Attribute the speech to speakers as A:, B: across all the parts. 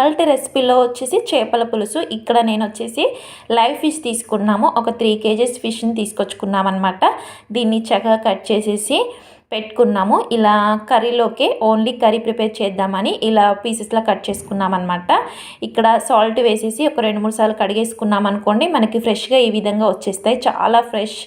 A: ఇవాళ రెసిపీలో వచ్చేసి చేపల పులుసు. ఇక్కడ నేను వచ్చేసి లైవ్ ఫిష్ తీసుకున్నాము. ఒక త్రీ కేజెస్ ఫిష్ని తీసుకొచ్చుకున్నాం అనమాట దీన్ని చక్కగా కట్ చేసేసి పెట్టుకున్నాము. ఇలా కర్రీలోకి ఓన్లీ కర్రీ ప్రిపేర్ చేద్దామని ఇలా పీసెస్లా కట్ చేసుకున్నాం అనమాట ఇక్కడ సాల్ట్ వేసేసి ఒక రెండు మూడు సార్లు కడిగేసుకున్నాం అనుకోండి మనకి ఫ్రెష్గా ఈ విధంగా వచ్చేస్తాయి. చాలా ఫ్రెష్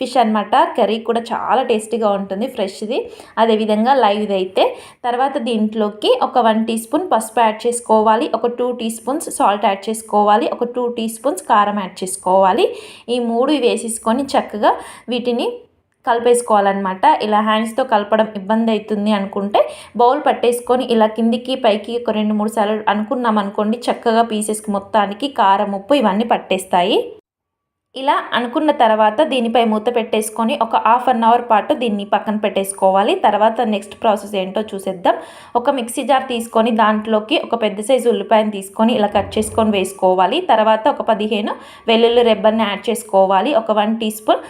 A: ఫిష్ అనమాట కర్రీ కూడా చాలా టేస్టీగా ఉంటుంది ఫ్రెష్ది. అదేవిధంగా లైవ్ది అయితే తర్వాత దీంట్లోకి ఒక వన్ టీ స్పూన్ పసుపు యాడ్ చేసుకోవాలి. ఒక two teaspoons salt add చేసుకోవాలి. ఒక టూ టీ స్పూన్స్ కారం యాడ్ చేసుకోవాలి. ఈ మూడు వేసేసుకొని చక్కగా వీటిని కలిపేసుకోవాలన్నమాట. ఇలా హ్యాండ్స్తో కలపడం ఇబ్బంది అవుతుంది అనుకుంటే బౌల్ పట్టేసుకొని ఇలా కిందికి పైకి ఒక రెండు మూడు సార్లు అనుకున్నాం అనుకోండి చక్కగా పీసెస్కి మొత్తానికి కారం ఉప్పు ఇవన్నీ పట్టేస్తాయి. ఇలా అనుకున్న తర్వాత దీనిపై మూత పెట్టేసుకొని ఒక హాఫ్ అన్ అవర్ పాటు దీన్ని పక్కన పెట్టేసుకోవాలి. తర్వాత నెక్స్ట్ ప్రాసెస్ ఏంటో చూసేద్దాం. ఒక మిక్సీ జార్ తీసుకొని దాంట్లోకి ఒక పెద్ద సైజు ఉల్లిపాయను తీసుకొని ఇలా కట్ చేసుకొని వేసుకోవాలి. తర్వాత ఒక పదిహేను వెల్లుల్లి రెబ్బర్ని యాడ్ చేసుకోవాలి. ఒక వన్ టీ స్పూన్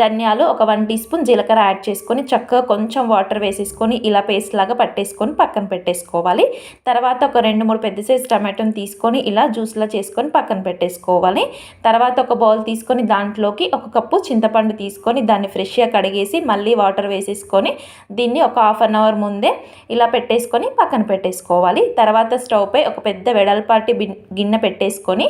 A: ధనియాలు ఒక వన్ టీ స్పూన్ జీలకర్ర యాడ్ చేసుకొని చక్కగా కొంచెం వాటర్ వేసేసుకొని ఇలా పేస్ట్ లాగా పట్టేసుకొని పక్కన పెట్టేసుకోవాలి. తర్వాత ఒక రెండు మూడు పెద్ద సైజు టమాటోని తీసుకొని ఇలా జ్యూస్లా చేసుకొని పక్కన పెట్టేసుకోవాలి. తర్వాత ఒక బౌల్ తీసుకొని దాంట్లోకి ఒక కప్పు చింతపండు తీసుకొని దాన్ని ఫ్రెష్గా కడిగేసి మళ్ళీ వాటర్ వేసేసుకొని దీన్ని ఒక హాఫ్ అన్ అవర్ ముందే ఇలా పెట్టేసుకొని పక్కన పెట్టేసుకోవాలి. తర్వాత స్టవ్పై ఒక పెద్ద వెడల్పాటి గిన్నె పెట్టేసుకొని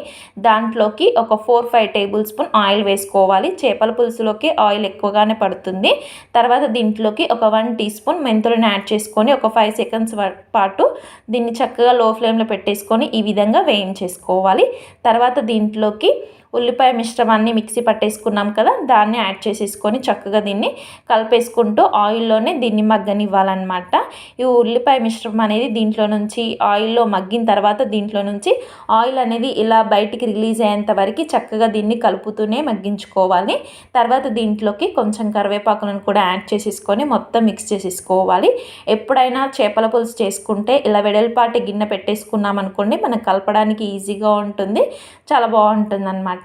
A: దాంట్లోకి ఒక four five tablespoon oil వేసుకోవాలి. చేపల పులుసులోకి ఆయిల్ ఎక్కువగానే పడుతుంది. తర్వాత దీంట్లోకి ఒక వన్ టీ స్పూన్ మెంతులను యాడ్ చేసుకొని ఒక ఫైవ్ సెకండ్స్ పాటు దీన్ని చక్కగా లో ఫ్లేమ్లో పెట్టేసుకొని ఈ విధంగా వేయించేసుకోవాలి. తర్వాత దీంట్లోకి ఉల్లిపాయ మిశ్రమాన్ని మిక్సీ పట్టేసుకున్నాం కదా దాన్ని యాడ్ చేసేసుకొని చక్కగా దీన్ని కలిపేసుకుంటూ ఆయిల్లోనే దీన్ని మగ్గనివ్వాలన్నమాట. ఈ ఉల్లిపాయ మిశ్రమం అనేది దీంట్లో నుంచి ఆయిల్లో మగ్గిన తర్వాత దీంట్లో నుంచి ఆయిల్ అనేది ఇలా బయటికి రిలీజ్ అయ్యేంత వరకు చక్కగా దీన్ని కలుపుతూనే మగ్గించుకోవాలి. తర్వాత దీంట్లోకి కొంచెం కరివేపాకులను కూడా యాడ్ చేసేసుకొని మొత్తం మిక్స్ చేసేసుకోవాలి. ఎప్పుడైనా చేపల పులుసు చేసుకుంటే ఇలా వెడల్పాటి గిన్నె పెట్టేసుకున్నాం అనుకోండి మనకు కలపడానికి ఈజీగా ఉంటుంది చాలా బాగుంటుంది అనమాట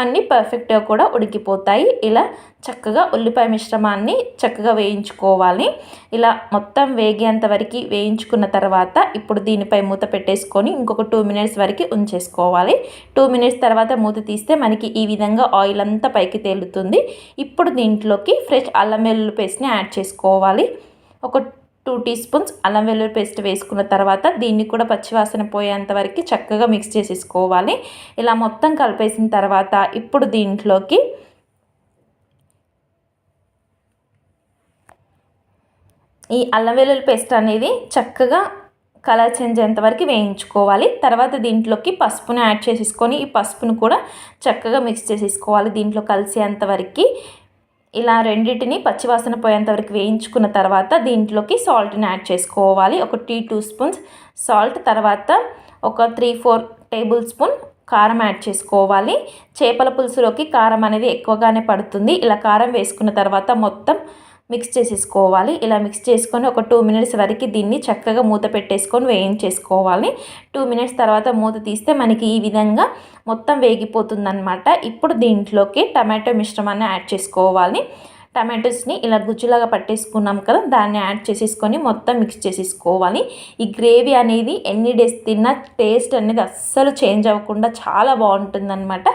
A: అన్నీ పర్ఫెక్ట్గా కూడా ఉడికిపోతాయి. ఇలా చక్కగా ఉల్లిపాయ మిశ్రమాన్ని చక్కగా వేయించుకోవాలి. ఇలా మొత్తం వేగేంత వరకు వేయించుకున్న తర్వాత ఇప్పుడు దీనిపై మూత పెట్టేసుకొని ఇంకొక టూ మినిట్స్ వరకు ఉంచేసుకోవాలి. టూ మినిట్స్ తర్వాత మూత తీస్తే మనకి ఈ విధంగా ఆయిల్ అంతా పైకి తేలుతుంది. ఇప్పుడు దీంట్లోకి ఫ్రెష్ అల్లం వెల్లుల్లి పేస్ట్ని యాడ్ చేసుకోవాలి. ఒక టూ టీ స్పూన్స్ అల్లం వెల్లుల్లి పేస్ట్ వేసుకున్న తర్వాత దీన్ని కూడా పచ్చివాసన పోయేంత వరకు చక్కగా మిక్స్ చేసేసుకోవాలి. ఇలా మొత్తం కలిపేసిన తర్వాత ఇప్పుడు దీంట్లోకి ఈ అల్లం వెల్లుల్లి పేస్ట్ అనేది చక్కగా కలర్ చేంజ్ అయ్యేంతవరకు వేయించుకోవాలి. తర్వాత దీంట్లోకి పసుపును యాడ్ చేసేసుకొని ఈ పసుపును కూడా చక్కగా మిక్స్ చేసేసుకోవాలి. దీంట్లో కలిసేంతవరకు ఇలా రెండింటిని పచ్చివాసన పోయేంత వరకు వేయించుకున్న తర్వాత దీంట్లోకి సాల్ట్ని యాడ్ చేసుకోవాలి. ఒక టీ టూ స్పూన్స్ సాల్ట్ తర్వాత ఒక త్రీ ఫోర్ టేబుల్ స్పూన్ కారం యాడ్ చేసుకోవాలి. చేపల పులుసులోకి కారం అనేది ఎక్కువగానే పడుతుంది. ఇలా కారం వేసుకున్న తర్వాత మొత్తం మిక్స్ చేసేసుకోవాలి. ఇలా మిక్స్ చేసుకొని ఒక టూ మినిట్స్ వరకు దీన్ని చక్కగా మూత పెట్టేసుకొని వేయించేసుకోవాలి. టూ మినిట్స్ తర్వాత మూత తీస్తే మనకి ఈ విధంగా మొత్తం వేగిపోతుందన్నమాట. ఇప్పుడు దీంట్లోకి టమాటో మిశ్రమాన్ని యాడ్ చేసుకోవాలి. టమాటోస్ని ఇలా గుజ్జులాగా పట్టేసుకున్నాం కదా దాన్ని యాడ్ చేసేసుకొని మొత్తం మిక్స్ చేసేసుకోవాలి. ఈ గ్రేవీ అనేది ఎన్ని డేస్ తిన్నా టేస్ట్ అనేది అస్సలు చేంజ్ అవ్వకుండా చాలా బాగుంటుందన్నమాట.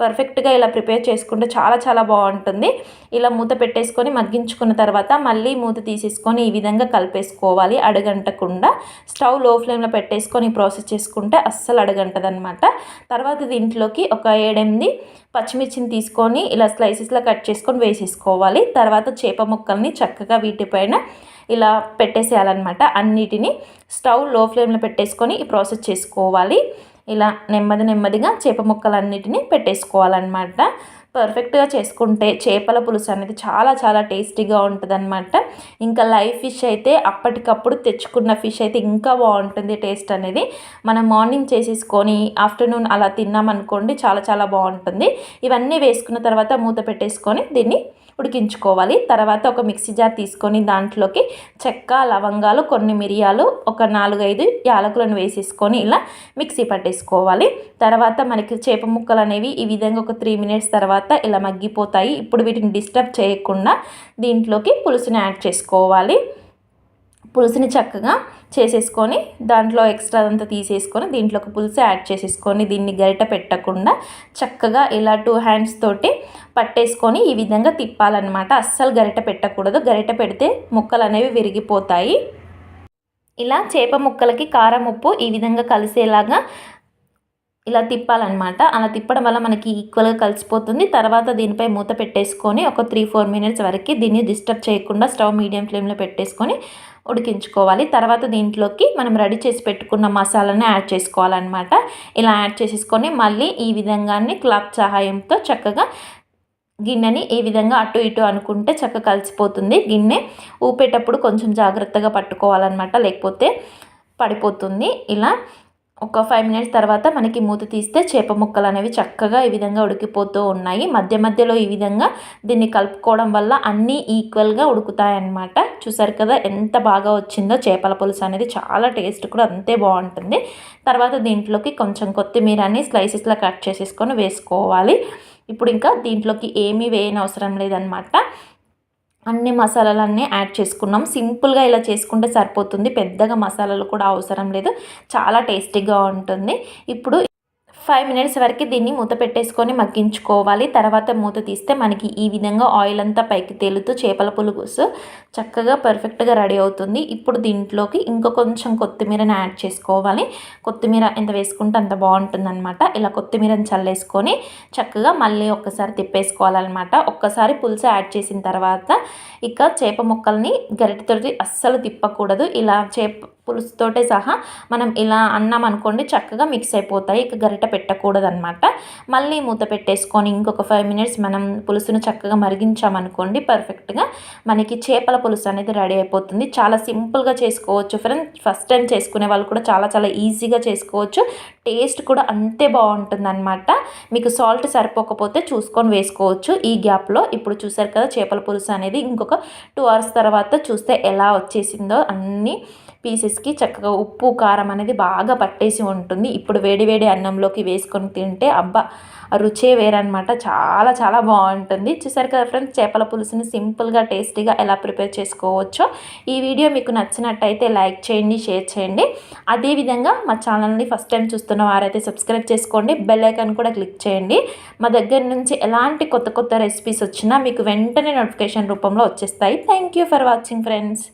A: పర్ఫెక్ట్గా ఇలా ప్రిపేర్ చేసుకుంటే చాలా చాలా బాగుంటుంది. ఇలా మూత పెట్టేసుకొని మగ్గించుకున్న తర్వాత మళ్ళీ మూత తీసేసుకొని ఈ విధంగా కలిపేసుకోవాలి అడగంటకుండా. స్టవ్లో ఫ్లేమ్లో పెట్టేసుకొని ప్రాసెస్ చేసుకుంటే అస్సలు అడగంటదనమాట తర్వాత దీంట్లోకి ఒక ఏడెనిమిది పచ్చిమిర్చిని తీసుకొని ఇలా స్లైసెస్లో కట్ చేసుకొని వేసేసుకోవాలి. తర్వాత చేప ముక్కల్ని చక్కగా వీటిపైన ఇలా పెట్టేసేయాలన్నమాట. అన్నిటిని స్టవ్లో ఫ్లేమ్లో పెట్టేసుకొని ఈ ప్రాసెస్ చేసుకోవాలి. ఇలా నెమ్మది నెమ్మదిగా చేప ముక్కలన్నిటిని పెట్టేసుకోవాలన్నమాట. పర్ఫెక్ట్గా చేసుకుంటే చేపల పులుసు అనేది చాలా చాలా టేస్టీగా ఉంటుందన్నమాట. ఇంకా లైవ్ ఫిష్ అయితే అప్పటికప్పుడు తెచ్చుకున్న ఫిష్ అయితే ఇంకా బాగుంటుంది టేస్ట్ అనేది. మనం మార్నింగ్ చేసేసుకొని ఆఫ్టర్నూన్ అలా తిన్నామనుకోండి చాలా చాలా బాగుంటుంది. ఇవన్నీ వేసుకున్న తర్వాత మూత పెట్టేసుకొని దీన్ని ఉడికించుకోవాలి తర్వాత ఒక మిక్సీ జార్ తీసుకొని దాంట్లోకి చెక్క లవంగాలు కొన్ని మిరియాలు ఒక నాలుగైదు యాలకులను వేసేసుకొని ఇలా మిక్సీ పట్టేసుకోవాలి. తర్వాత మనకి చేప ముక్కలు అనేవి ఈ విధంగా ఒక త్రీ మినిట్స్ తర్వాత ఇలా మగ్గిపోతాయి. ఇప్పుడు వీటిని డిస్టర్బ్ చేయకుండా దీంట్లోకి పులుసుని యాడ్ చేసుకోవాలి. పులుసుని చక్కగా చేసేసుకొని దాంట్లో ఎక్స్ట్రా అంతా తీసేసుకొని దీంట్లోకి పులుసు యాడ్ చేసేసుకొని దీన్ని గరిట పెట్టకుండా చక్కగా ఇలా టూ హ్యాండ్స్ తోటి పట్టేసుకొని ఈ విధంగా తిప్పాలన్నమాట. అస్సలు గరిట పెట్టకూడదు. గరిట పెడితే ముక్కలు అనేవి విరిగిపోతాయి. ఇలా చేప ముక్కలకి కారం ఉప్పు ఈ విధంగా కలిసేలాగా ఇలా తిప్పాలన్నమాట. అలా తిప్పడం వల్ల మనకి ఈక్వల్గా కలిసిపోతుంది. తర్వాత దీనిపై మూత పెట్టేసుకొని ఒక త్రీ ఫోర్ మినిట్స్ వరకు దీన్ని డిస్టర్బ్ చేయకుండా స్టవ్ మీడియం ఫ్లేమ్లో పెట్టేసుకొని ఉడికించుకోవాలి. తర్వాత దీంట్లోకి మనం రెడీ చేసి పెట్టుకున్న మసాలాని యాడ్ చేసుకోవాలన్నమాట. ఇలా యాడ్ చేసేసుకొని మళ్ళీ ఈ విధంగానే క్లాప్ సహాయంతో చక్కగా గిన్నెని ఏ విధంగా అటు ఇటు అనుకుంటే చక్కగా కలిసిపోతుంది. గిన్నె ఊపేటప్పుడు కొంచెం జాగ్రత్తగా పట్టుకోవాలన్నమాట. లేకపోతే పడిపోతుంది. ఇలా ఒక ఫైవ్ మినిట్స్ తర్వాత మనకి మూత తీస్తే చేప ముక్కలు అనేవి చక్కగా ఈ విధంగా ఉడికిపోతూ ఉన్నాయి. మధ్య మధ్యలో ఈ విధంగా దీన్ని కలుపుకోవడం వల్ల అన్నీ ఈక్వల్గా ఉడుకుతాయన్నమాట. చూసారు కదా ఎంత బాగా వచ్చిందో చేపల పులుసు అనేది చాలా టేస్ట్ కూడా అంతే బాగుంటుంది. తర్వాత దీంట్లోకి కొంచెం కొత్తిమీరని స్లైసెస్లో కట్ చేసేసుకొని వేసుకోవాలి. ఇప్పుడు ఇంకా దీంట్లోకి ఏమీ వేయని అవసరం లేదనమాట అన్ని మసాలాలన్నీ యాడ్ చేసుకున్నాం. సింపుల్గా ఇలా చేసుకుంటే సరిపోతుంది. పెద్దగా మసాలాలు కూడా అవసరం లేదు. చాలా టేస్టీగా ఉంటుంది. ఇప్పుడు ఫైవ్ మినిట్స్ వరకు దీన్ని మూత పెట్టేసుకొని మగ్గించుకోవాలి. తర్వాత మూత తీస్తే మనకి ఈ విధంగా ఆయిల్ అంతా పైకి తేలుతూ చేపల పులుసు చక్కగా పర్ఫెక్ట్గా రెడీ అవుతుంది. ఇప్పుడు దీంట్లోకి ఇంకా కొంచెం కొత్తిమీరని యాడ్ చేసుకోవాలి. కొత్తిమీర ఎంత వేసుకుంటే అంత బాగుంటుందన్నమాట. ఇలా కొత్తిమీరని చల్లేసుకొని చక్కగా మళ్ళీ ఒక్కసారి తిప్పేసుకోవాలన్నమాట. ఒక్కసారి పులుసు యాడ్ చేసిన తర్వాత ఇక చేప ముక్కల్ని గరిటెతోటి అస్సలు తిప్పకూడదు. ఇలా చేప పులుసుతోటే సహా మనం ఇలా అన్నాం అనుకోండి చక్కగా మిక్స్ అయిపోతాయి. ఇక గరిట పెట్టకూడదనమాట మళ్ళీ మూత పెట్టేసుకొని ఇంకొక ఫైవ్ మినిట్స్ మనం పులుసును చక్కగా మరిగించామనుకోండి పర్ఫెక్ట్గా మనకి చేపల పులుసు అనేది రెడీ అయిపోతుంది. చాలా సింపుల్గా చేసుకోవచ్చు ఫ్రెండ్స్ ఫస్ట్ టైం చేసుకునే వాళ్ళు కూడా చాలా చాలా ఈజీగా చేసుకోవచ్చు. టేస్ట్ కూడా అంతే బాగుంటుందన్నమాట. మీకు సాల్ట్ సరిపోకపోతే చూసుకొని వేసుకోవచ్చు. ఈ గ్యాప్లో ఇప్పుడు చూసారు కదా చేపల పులుసు అనేది ఇంకొక టూ అవర్స్ తర్వాత చూస్తే ఎలా వచ్చేసిందో అన్నీ పీసెస్కి చక్కగా ఉప్పు కారం అనేది బాగా పట్టేసి ఉంటుంది. ఇప్పుడు వేడివేడి అన్నంలోకి వేసుకొని తింటే అబ్బా రుచే వేరనమాట చాలా చాలా బాగుంటుంది. చూసారు కదా ఫ్రెండ్స్ చేపల పులుసుని సింపుల్గా టేస్టీగా ఎలా ప్రిపేర్ చేసుకోవచ్చో. ఈ వీడియో మీకు నచ్చినట్టయితే లైక్ చేయండి షేర్ చేయండి. అదేవిధంగా మా ఛానల్ని ఫస్ట్ టైం చూస్తున్న వారైతే సబ్స్క్రైబ్ చేసుకోండి. బెల్ ఐకాన్ కూడా క్లిక్ చేయండి. మా దగ్గర నుంచి ఎలాంటి కొత్త కొత్త రెసిపీస్ వచ్చినా మీకు వెంటనే నోటిఫికేషన్ రూపంలో వచ్చేస్తాయి. Thank you for watching friends.